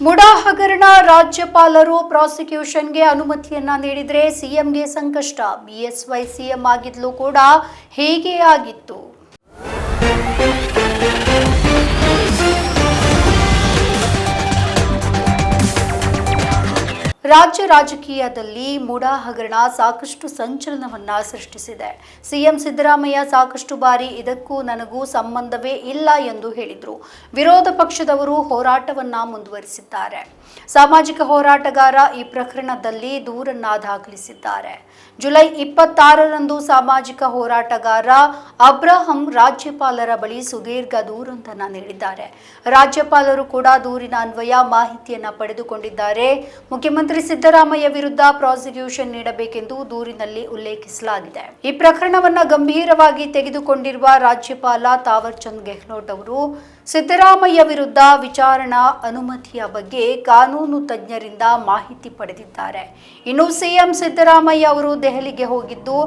ಮುಡಾ ಹಗರಣ ರಾಜ್ಯಪಾಲರು ಪ್ರಾಸಿಕ್ಯೂಷನ್ಗೆ ಅನುಮತಿಯನ್ನ ನೀಡಿದ್ರೆ ಸಿಎಂಗೆ ಸಂಕಷ್ಟ. ಬಿಎಸ್ವೈ ಸಿಎಂ ಆಗಿದ್ಲು ಕೂಡ ಹೇಗೆ ಆಗಿತ್ತು. ರಾಜ್ಯ ರಾಜಕೀಯದಲ್ಲಿ ಮುಡಾ ಹಗರಣ ಸಾಕಷ್ಟು ಸಂಚಲನವನ್ನ ಸೃಷ್ಟಿಸಿದೆ. ಸಿಎಂ ಸಿದ್ದರಾಮಯ್ಯ ಸಾಕಷ್ಟು ಬಾರಿ ಇದಕ್ಕೂ ನನಗೂ ಸಂಬಂಧವೇ ಇಲ್ಲ ಎಂದು ಹೇಳಿದ್ರು. ವಿರೋಧ ಪಕ್ಷದವರು ಹೋರಾಟವನ್ನ ಮುಂದುವರಿಸಿದ್ದಾರೆ. ಸಾಮಾಜಿಕ ಹೋರಾಟಗಾರ ಈ ಪ್ರಕರಣದಲ್ಲಿ ದೂರನ್ನ ದಾಖಲಿಸಿದ್ದಾರೆ. ಜುಲೈ ಇಪ್ಪತ್ತಾರರಂದು ಸಾಮಾಜಿಕ ಹೋರಾಟಗಾರ ಅಬ್ರಹಂ ರಾಜ್ಯಪಾಲರ ಬಳಿ ಸುದೀರ್ಘ ದೂರಂತನ ನೀಡಿದ್ದಾರೆ. ರಾಜ್ಯಪಾಲರು ಕೂಡ ದೂರಿನ ಅನ್ವಯ ಮಾಹಿತಿಯನ್ನ ಪಡೆದುಕೊಂಡಿದ್ದಾರೆ. ಮುಖ್ಯಮಂತ್ರಿ ಸಿದ್ದರಾಮಯ್ಯ ವಿರುದ್ಧ ಪ್ರಾಸಿಕ್ಯೂಷನ್ ನೀಡಬೇಕೆಂದು ದೂರಿನಲ್ಲಿ ಉಲ್ಲೇಖಿಸಲಾಗಿದೆ. ಈ ಪ್ರಕರಣವನ್ನು ಗಂಭೀರವಾಗಿ ತೆಗೆದುಕೊಂಡಿರುವ ರಾಜ್ಯಪಾಲ ತಾವರ್ ಚಂದ್ ಗೆಹ್ಲೋಟ್ ಅವರು ಸಿದ್ದರಾಮಯ್ಯ ವಿರುದ್ಧ ವಿಚಾರಣಾ ಅನುಮತಿಯ ಬಗ್ಗೆ ಕಾನೂನು ತಜ್ಞರಿಂದ ಮಾಹಿತಿ ಪಡೆದಿದ್ದಾರೆ. ಇನ್ನು ಸಿಎಂ ಸಿದ್ದರಾಮಯ್ಯ ಅವರು ದೆಹಲಿಗೆ ಹೋಗಿದ್ದು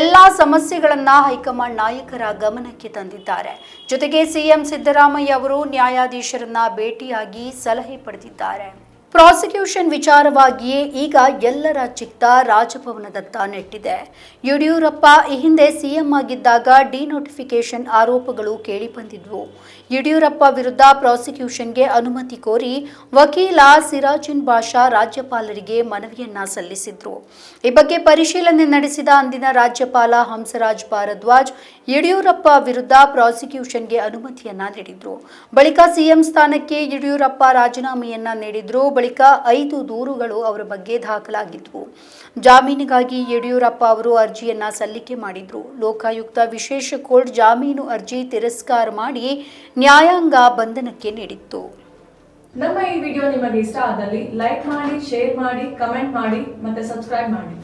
ಎಲ್ಲಾ ಸಮಸ್ಯೆಗಳನ್ನ ಹೈಕಮಾಂಡ್ ನಾಯಕರ ಗಮನಕ್ಕೆ ತಂದಿದ್ದಾರೆ. ಜೊತೆಗೆ ಸಿಎಂ ಸಿದ್ದರಾಮಯ್ಯ ಅವರು ನ್ಯಾಯಾಧೀಶರನ್ನ ಭೇಟಿಯಾಗಿ ಸಲಹೆ ಪಡೆದಿದ್ದಾರೆ. ಪ್ರಾಸಿಕ್ಯೂಷನ್ ವಿಚಾರವಾಗಿಯೇ ಈಗ ಎಲ್ಲರ ಚಿತ್ತ ರಾಜಭವನದತ್ತ ನೆಟ್ಟಿದೆ. ಯಡಿಯೂರಪ್ಪ ಈ ಹಿಂದೆ ಸಿಎಂ ಆಗಿದ್ದಾಗ ಡಿನೋಟಿಫಿಕೇಷನ್ ಆರೋಪಗಳು ಕೇಳಿಬಂದಿದ್ವು. ಯಡಿಯೂರಪ್ಪ ವಿರುದ್ಧ ಪ್ರಾಸಿಕ್ಯೂಷನ್ಗೆ ಅನುಮತಿ ಕೋರಿ ವಕೀಲ ಸಿರಾಜಿನ್ ಬಾಷಾ ರಾಜ್ಯಪಾಲರಿಗೆ ಮನವಿಯನ್ನ ಸಲ್ಲಿಸಿದ್ರು. ಈ ಬಗ್ಗೆ ಪರಿಶೀಲನೆ ನಡೆಸಿದ ಅಂದಿನ ರಾಜ್ಯಪಾಲ ಹಂಸರಾಜ್ ಭಾರದ್ವಾಜ್ ಯಡಿಯೂರಪ್ಪ ವಿರುದ್ಧ ಪ್ರಾಸಿಕ್ಯೂಷನ್ಗೆ ಅನುಮತಿಯನ್ನ ನೀಡಿದ್ರು. ಬಳಿಕ ಸಿಎಂ ಸ್ಥಾನಕ್ಕೆ ಯಡಿಯೂರಪ್ಪ ರಾಜೀನಾಮೆಯನ್ನ ನೀಡಿದ್ರು. ಬಳಿಕ ಐದು ದೂರುಗಳು ಅವರ ಬಗ್ಗೆ ದಾಖಲಾಗಿದ್ವು. ಜಾಮೀನಿಗಾಗಿ ಯಡಿಯೂರಪ್ಪ ಅವರು ಅರ್ಜಿಯನ್ನ ಸಲ್ಲಿಕೆ ಮಾಡಿದ್ರು. ಲೋಕಾಯುಕ್ತ ವಿಶೇಷ ಕೋರ್ಟ್ ಜಾಮೀನು ಅರ್ಜಿ ತಿರಸ್ಕಾರ ಮಾಡಿ ನ್ಯಾಯಾಂಗ ಬಂಧನಕ್ಕೆ ನೀಡಿತ್ತು. ನಮ್ಮ ಈ ವಿಡಿಯೋ ನಿಮಗೆ ಇಷ್ಟ ಆದಲ್ಲಿ ಲೈಕ್ ಮಾಡಿ, ಶೇರ್ ಮಾಡಿ, ಕಮೆಂಟ್ ಮಾಡಿ ಮತ್ತೆ ಸಬ್ಸ್ಕ್ರೈಬ್ ಮಾಡಿ.